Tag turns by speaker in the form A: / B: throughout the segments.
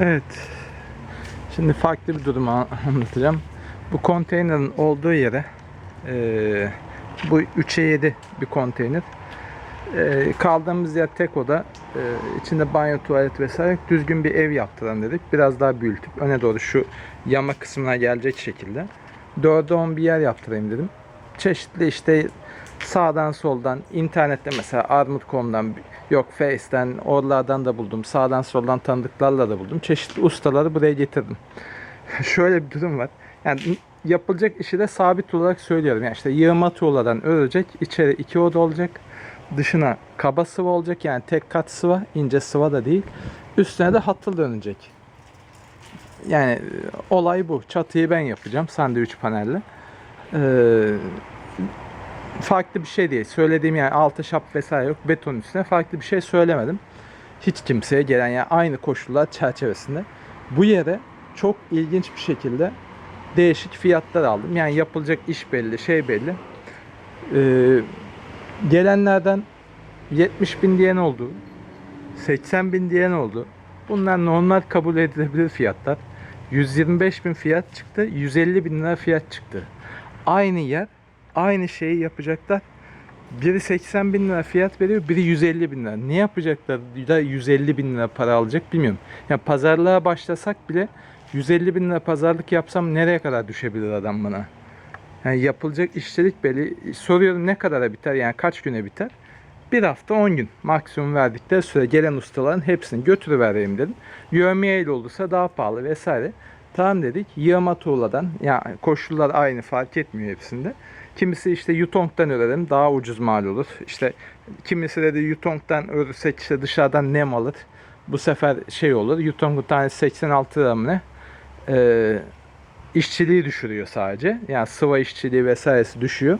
A: Evet. Şimdi farklı bir durumu an- anlatacağım. Bu konteynerin olduğu yere eee, bu 3'e 7 bir konteyner. Eee, kaldığımız yer tek oda. Eee, içinde banyo, tuvalet vesaire. Düzgün bir ev yaptıralım dedik. Biraz daha büyütüp öne doğru şu yama kısmına gelecek şekilde. 4'e 10 bir yer yaptırayım dedim. Çeşitli işte sağdan soldan internette mesela Armut.com'dan yok Face'ten oralardan da buldum. Sağdan soldan tanıdıklarla da buldum. Çeşitli ustaları buraya getirdim. Şöyle bir durum var. Yani yapılacak işi de sabit olarak söylüyorum. Yani işte yığma tuğladan örülecek. içeri iki oda olacak. Dışına kaba sıva olacak. Yani tek kat sıva. ince sıva da değil. Üstüne de hatıl dönecek. Yani e, olay bu. Çatıyı ben yapacağım sandviç panelle. Ee, farklı bir şey değil. Söylediğim yani altı şap vesaire yok. Beton üstüne farklı bir şey söylemedim. Hiç kimseye gelen yani aynı koşullar çerçevesinde. Bu yere çok ilginç bir şekilde değişik fiyatlar aldım. Yani yapılacak iş belli, şey belli. Ee, gelenlerden 70 bin diyen oldu. 80 bin diyen oldu. Bunlar normal kabul edilebilir fiyatlar. 125 bin fiyat çıktı. 150 bin lira fiyat çıktı. Aynı yer aynı şeyi yapacaklar. Biri 80 bin lira fiyat veriyor, biri 150 bin lira. Ne yapacaklar da 150 bin lira para alacak bilmiyorum. Yani pazarlığa başlasak bile 150 bin lira pazarlık yapsam nereye kadar düşebilir adam bana? Yani yapılacak işçilik belli. Soruyorum ne kadara biter yani kaç güne biter? Bir hafta 10 gün maksimum verdikleri süre gelen ustaların hepsini götürüvereyim dedim. Yövmiye ile olursa daha pahalı vesaire. Tamam dedik. Yığma tuğladan yani koşullar aynı fark etmiyor hepsinde. Kimisi işte Yutong'dan örelim daha ucuz mal olur. İşte kimisi dedi Yutong'dan örürsek işte dışarıdan nem alır. Bu sefer şey olur. Yutong'un tanesi 86 lira mı ne? Ee, işçiliği düşürüyor sadece. Yani sıva işçiliği vesairesi düşüyor.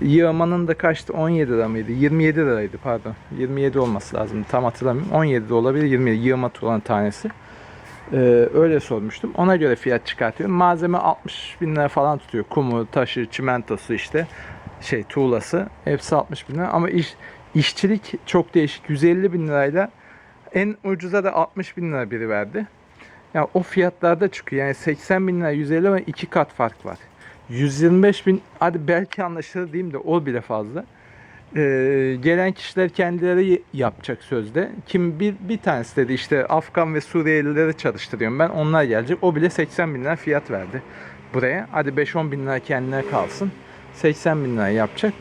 A: Yığmanın da kaçtı? 17 lira mıydı? 27 liraydı pardon. 27 olması lazım. Tam hatırlamıyorum. 17 de olabilir. 27 yığma tuğlanın tanesi. Ee, öyle sormuştum. Ona göre fiyat çıkartıyorum. Malzeme 60 bin lira falan tutuyor. Kumu, taşı, çimentosu işte şey tuğlası. Hepsi 60 bin lira. Ama iş, işçilik çok değişik. 150 bin lirayla en ucuza da 60 bin lira biri verdi. Ya o fiyatlarda çıkıyor. Yani 80 bin lira 150 ama iki kat fark var. 125 bin hadi belki anlaşılır diyeyim de o bile fazla. Ee, gelen kişiler kendileri yapacak sözde. Kim bir, bir tanesi dedi işte Afgan ve Suriyelileri çalıştırıyorum ben onlar gelecek. O bile 80 bin lira fiyat verdi buraya. Hadi 5-10 bin lira kendine kalsın. 80 bin lira yapacak.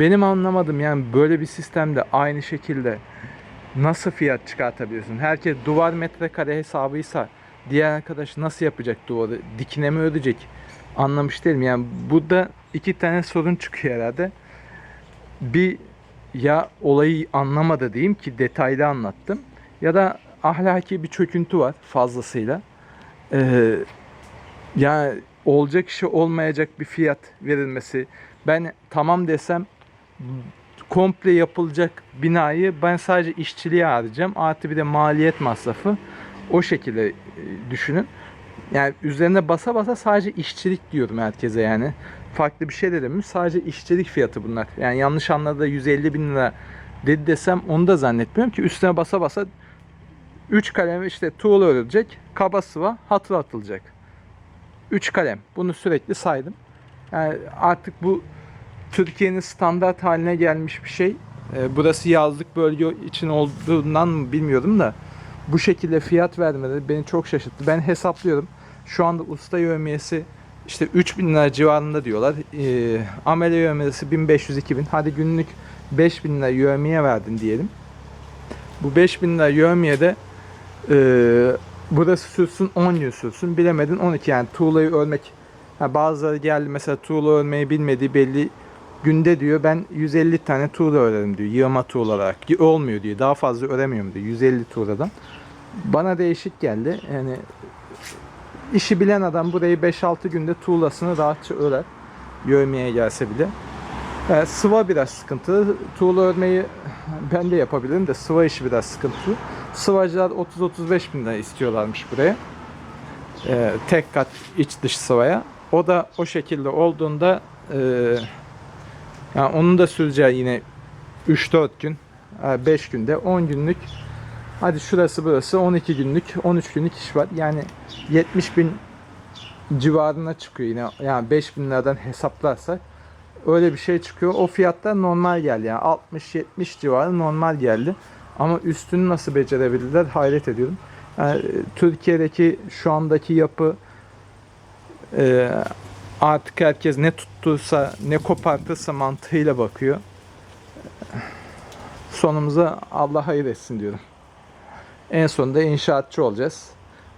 A: Benim anlamadım yani böyle bir sistemde aynı şekilde nasıl fiyat çıkartabiliyorsun? Herkes duvar metrekare hesabıysa diğer arkadaş nasıl yapacak duvarı? Dikine mi ödeyecek? Anlamış değilim. Yani burada iki tane sorun çıkıyor herhalde. Bir ya olayı anlamadı diyeyim ki detaylı anlattım. Ya da ahlaki bir çöküntü var fazlasıyla. Ee, yani olacak işi olmayacak bir fiyat verilmesi. Ben tamam desem komple yapılacak binayı ben sadece işçiliğe harcayacağım. Artı bir de maliyet masrafı. O şekilde e, düşünün. Yani üzerine basa basa sadece işçilik diyorum herkese yani. Farklı bir şey de demiyorum. Sadece işçilik fiyatı bunlar. Yani yanlış anladı 150 bin lira dedi desem onu da zannetmiyorum ki üstüne basa basa 3 kalem işte tuğla örülecek, kaba sıva, hatır atılacak. 3 kalem. Bunu sürekli saydım. Yani artık bu Türkiye'nin standart haline gelmiş bir şey. Ee, burası yazlık bölge için olduğundan mı bilmiyorum da bu şekilde fiyat vermeleri beni çok şaşırttı. Ben hesaplıyorum. Şu anda usta yövmiyesi işte 3000 lira civarında diyorlar. Ee, amele yövmiyesi 1500-2000. Hadi günlük 5000 lira yövmiye verdin diyelim. Bu 5000 lira yövmiyede e, burası sürsün 10 gün sürsün. Bilemedin 12 yani tuğlayı örmek. Ha, bazıları geldi mesela tuğla örmeyi bilmediği belli günde diyor ben 150 tane tuğla örerim diyor. Yığma tuğla olarak. Olmuyor diyor. Daha fazla öremiyorum diyor. 150 tuğladan. Bana değişik geldi. Yani işi bilen adam burayı 5-6 günde tuğlasını rahatça örer. Yövmeye gelse bile. Yani sıva biraz sıkıntı. Tuğla örmeyi ben de yapabilirim de sıva işi biraz sıkıntı. Sıvacılar 30-35 bin lira istiyorlarmış buraya. Ee, tek kat iç dış sıvaya. O da o şekilde olduğunda e, yani onun da süreceği yine 3-4 gün, 5 günde 10 günlük Hadi şurası burası 12 günlük, 13 günlük iş var. Yani 70 bin civarına çıkıyor yine. Yani 5 bin liradan hesaplarsak öyle bir şey çıkıyor. O fiyatlar normal geldi. Yani 60-70 civarı normal geldi. Ama üstünü nasıl becerebildiler hayret ediyorum. Yani, e, Türkiye'deki şu andaki yapı e, artık herkes ne tuttursa ne kopartırsa mantığıyla bakıyor. Sonumuza Allah hayır etsin diyorum. En sonunda inşaatçı olacağız.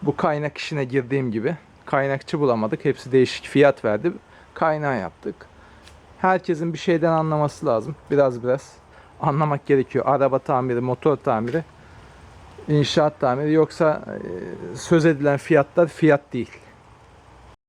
A: Bu kaynak işine girdiğim gibi kaynakçı bulamadık. Hepsi değişik fiyat verdi. Kaynağı yaptık. Herkesin bir şeyden anlaması lazım. Biraz biraz anlamak gerekiyor. Araba tamiri, motor tamiri, inşaat tamiri. Yoksa e, söz edilen fiyatlar fiyat değil.